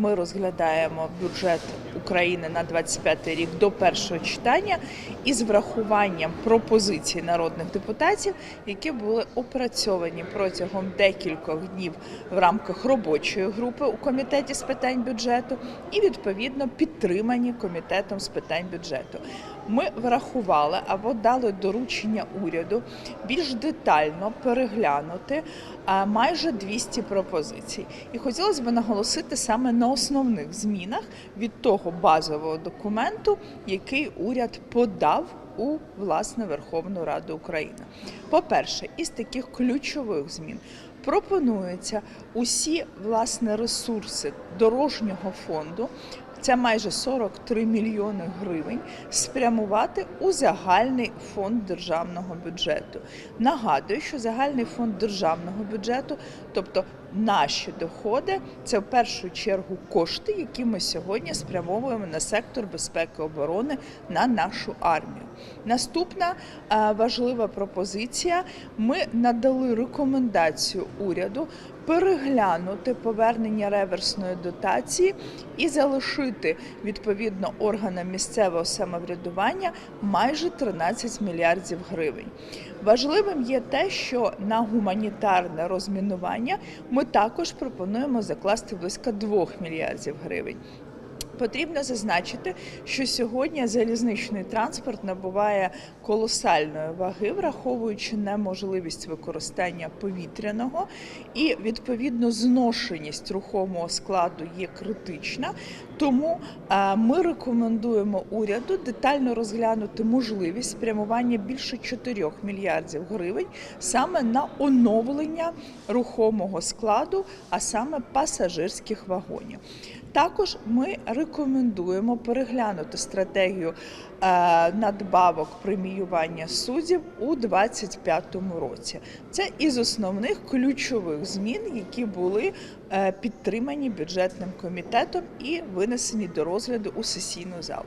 Ми розглядаємо бюджет України на 25 рік до першого читання із врахуванням пропозицій народних депутатів, які були опрацьовані протягом декількох днів в рамках робочої групи у комітеті з питань бюджету і відповідно підтримані комітетом з питань бюджету. Ми врахували або дали доручення уряду більш детально переглянути майже 200 пропозицій. І хотілося б наголосити саме на основних змінах від того базового документу, який уряд подав у власне Верховну Раду України. По-перше, із таких ключових змін пропонується усі власне ресурси дорожнього фонду. Це майже 43 мільйони гривень спрямувати у загальний фонд державного бюджету. Нагадую, що загальний фонд державного бюджету, тобто наші доходи, це в першу чергу кошти, які ми сьогодні спрямовуємо на сектор безпеки оборони на нашу армію. Наступна е, важлива пропозиція: ми надали рекомендацію уряду переглянути повернення реверсної дотації і залишити відповідно органам місцевого самоврядування майже 13 мільярдів гривень. Важливим є те, що на гуманітарне розмінування ми також пропонуємо закласти близько 2 мільярдів гривень. Потрібно зазначити, що сьогодні залізничний транспорт набуває колосальної ваги, враховуючи неможливість використання повітряного, і відповідно зношеність рухомого складу є критична. Тому е, ми рекомендуємо уряду детально розглянути можливість спрямування більше 4 мільярдів гривень саме на оновлення рухомого складу, а саме пасажирських вагонів. Також ми рекомендуємо переглянути стратегію е, надбавок преміювання суддів у 2025 році. Це із основних ключових змін, які були підтримані бюджетним комітетом і винесені до розгляду у сесійну залу.